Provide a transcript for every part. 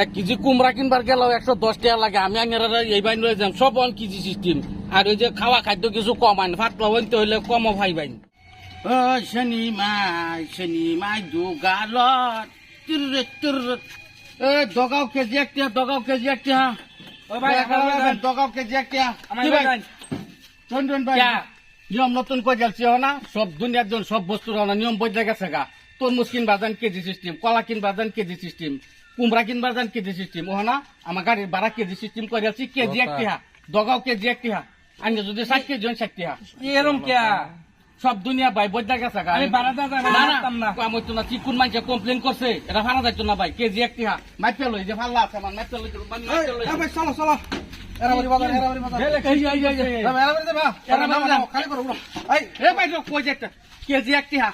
এক কেজি কুমড়া কিনবার গেল একশো দশ টাকা লাগে। আমি আঙের এই বাইন লয়ে যাম সব অন কেজি সিস্টেম আর ওই যে খাওয়া খাদ্য কিছু কম আইন। ফাটলা বলতে হইলে কমও ভাই বাইন। ও শনি মাই শনি মাই তিররে। এ দগাও কেজি একটা দগাও কেজি একটা। দগাও কেজি একটা ভাই? নিয়ম নতুন করে যাচ্ছি না সব দুনিয়ার জন সব বস্তুর নিয়ম বদলে গেছে গা। তরমুজ কিনবার যান কেজি সিস্টেম কলা কিনবার যান কেজি সিস্টেম কুমড়া কিনবার যান কেজি সিস্টেম ও না আমার গাড়ির ভাড়া কেজি সিস্টেম করে যাচ্ছি কেজি একটি হা দগাও কেজি একটি হা আমি যদি ষাট কেজি হন ষাটটি হা এরম কে সব দুনিয়া ভাই বদলে গেছে আমি ভাড়া। না আমি তো না চিকুন মানুষে কমপ্লেন করছে এটা ভাড়া যাইতো না ভাই কেজি একটি হা মাইপে লই যে ভাল্লা আছে আমার মাইপে লই মাইপে লই ভাই চলো চলো কেজি একটি হা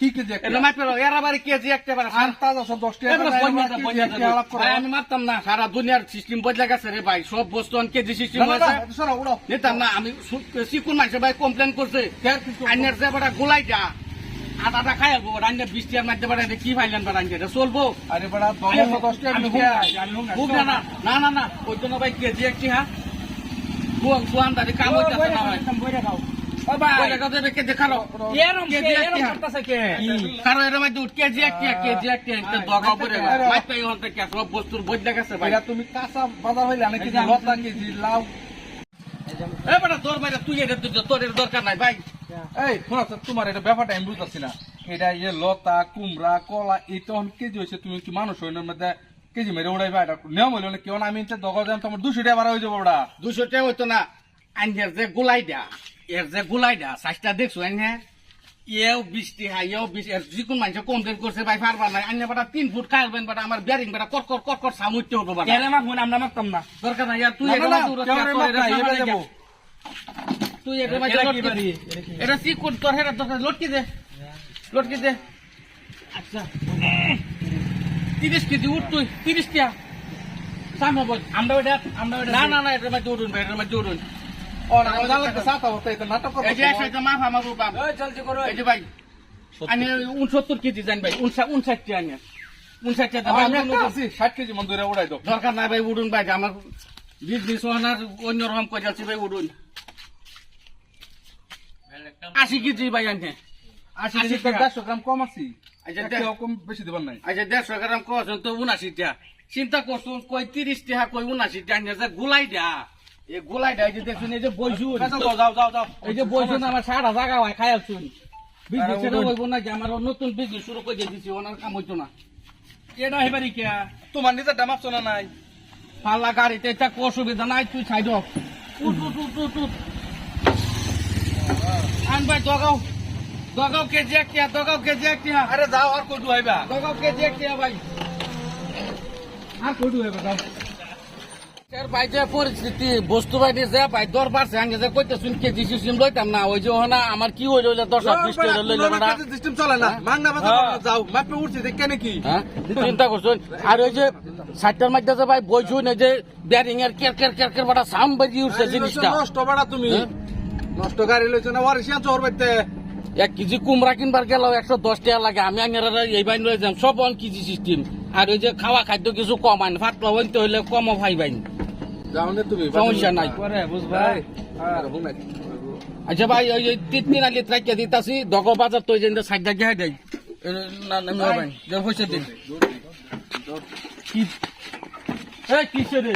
কি কেজি এটা মাইপে এরা বাড়ি কেজি একটা বাড়ি আর তাজা সব 10 টাকা এবার বন্যা দে, বন্যা দে। আলাপ করো ভাই, আমি মারতাম না সারা দুনিয়ার সিস্টেম বদলে গেছে রে ভাই সব বস্তু কেজি সিস্টেম না হয়েছে নিতাম আমি চিকুন মানুষের ভাই কমপ্লেন করছে। আইনের যে বেটা গোলাইটা আটাটা খাই আসব রান্না বৃষ্টি আর মারতে পারে কি ফাইলেন বা রান্না চলবো? আরে বড়া দমে 10 টাকা আমি নিছে খুব না না না ওই জন্য ভাই কেজি একটি হ্যাঁ? কাম হইতেছে না কারও এর মধ্যে দগা সব বস্তুর ভাই। তুমি কাঁচা বাজার হইলে যে লতা লাউ। এ বেটা তোর বাইরে তুই এটা তোর এর দরকার নাই ভাই। এই শোনো তোমার এটা ব্যাপারটা আমি বুঝতেছি না। এটা ইয়ে লতা কুমড়া কলা এই তখন কেজি হয়েছে তুমি কি মানুষ হইনের মধ্যে কেজি মেরে উড়াইবা? এটা নিয়ম হইল না কেউ না আমি দগা দাম তোমার দুশো টাকা বাড়া হয়ে যাব ওটা। দুশো টাকা হইতো না আইনের যে গুলাইডা এর যে গুলাইডা সাইজটা দেখছ আইনে এও বৃষ্টি হা এও বৃষ্টি এর যিকোন মানুষ কমপ্লেন করছে ভাই পারবা নাই আইনে বেটা তিন ফুট খাইবেন বেটা আমার ব্যারিং বেটা কর কর কর কর সামুইতে হবে বেটা। এলে আমরা মারতাম না দরকার নাই আর তুই। তুই এটা দে। এটা চিকুন তোর হেরা দরকার লটকি দে। লটকি দে। আচ্ছা। তিরিশ কেজি উঠ তুই তিরিশ টিয়া। সামনে বল আমরা ওটা আমরা ওটা না না না এটার মধ্যে উঠুন ভাই এটার মধ্যে উঠুন। উনসত্তর কেজি জান ভাই উনষাট উনষাটটি আনি। উনষাট টাকা আমার ভাই আমি আমি একটা আছি, ষাট কেজি মন ধরে উড়াই দাও। দরকার নাই ভাই উঠুন ভাই আমার বিজনেস ওনার অন্যরকম করে যাচ্ছি ভাই উঠুন আশি কেজি ভাই আনতে আশি আশি কেজি তো টাকা। দেড়শো গ্রাম কম আছি। আচ্ছা, একটা দেড়- কম বেশি দিবার নাই। আচ্ছা দেড়শো গ্রাম কছেন তো উনাশি চিন্তা করছ কই তিরিশ টাকা কই উনাশি টাকা নিয়ে যে গুলাই দা এই গুলাই দা এই যে দেখুন এই যে বইছুন আচ্ছা, যাও, যাও, যাও। এই যে বইছুন আমার সারা জায়গা হয় খাই আসুন। বিজনেস আরে, হইব নাকি? আমার নতুন বিজনেস শুরু করে দিয়েছি ওনার কাম হইতো না। এটা হেবারি কে তোমার নিজের দাম আপছো না নাই? পাল্লা গাড়িতে এটা অসুবিধা নাই তুই উঠ উঠ আন ভাই দগাও। দগাও কেজি একটা দগাও কেজি একটা আরে যাও আর কই ডুয়াইবা দগাও কেজি একটা ভাই। আর কই ডুয়াইবা যাও। যে পরিস্থিতি বস্তু বাইরে যে ভাই দরবার সঙ্গে যে কইতে শুন কেজি সিস্টেম লইতাম না ওই যে না আমার কি হইল দশ হাত বিশ টাকা লইল বেটা সিস্টেম চলে না মাংনা বাজার যাও মাপে উঠছে দেখে নাকি? হ্যাঁ চিন্তা করছেন আর ওই যে ষাটটার মধ্যে যে ভাই বইছুন এই যে ব্যারিং এর কের কের কের কের বাটা সাম বাজি উঠছে জিনিসটা। নষ্ট বাড়া তুমি। হ্যাঁ? নষ্ট গাড়ি লইছো না ওর সিয়া চোর বাইতে এক কেজি কুমড়া কিনবার গেল একশো দশ টাকা লাগে আমি এই বাইন লয়ে যাম সব অন কেজি সিস্টেম আর ওই যে খাওয়া খাদ্য কিছু কম আইন ফাটলা হইতে হইলে কমও ভাই বাইন। যাও না তুমি সমস্যা নাই। করে বুঝবা? ভাই আর হুনাই আচ্ছা ভাই ওই তিন তিন আলি ট্রাইকে দিতাছি দগ বাজার তো ওই যে সাইড জায়গায় দেয়। এ, না না ভাই যে পয়সা দিন। কি? এই কিসে রে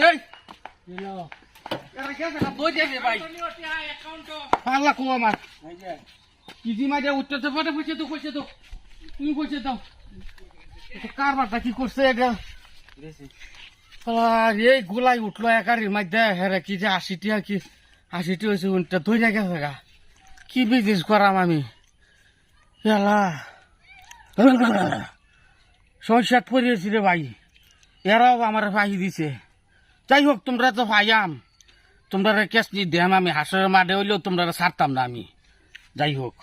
এই! পাল্লা কো আমার কিজি মাঝে উঠতেছে পরে পয়সা তো পয়সা তো তুমি পয়সা দাও। কারবারটা কি করছে এটা? এই গোলাই উঠল একারির মধ্যে হেরে কি যে আশিটি আর কি আশিটি হয়েছে উনটা ধরে গেছে গা কি বিজনেস করাম আমি? এলা সমস্যাত পড়িয়েছি রে ভাই। এরাও আমার ভাই দিছে। যাই হোক তোমরা তো ভাইয়াম তোমরা কেস নি দেম আমি। হাসরের মাঠে হইলেও তোমরা ছাড়তাম না আমি। যাই হোক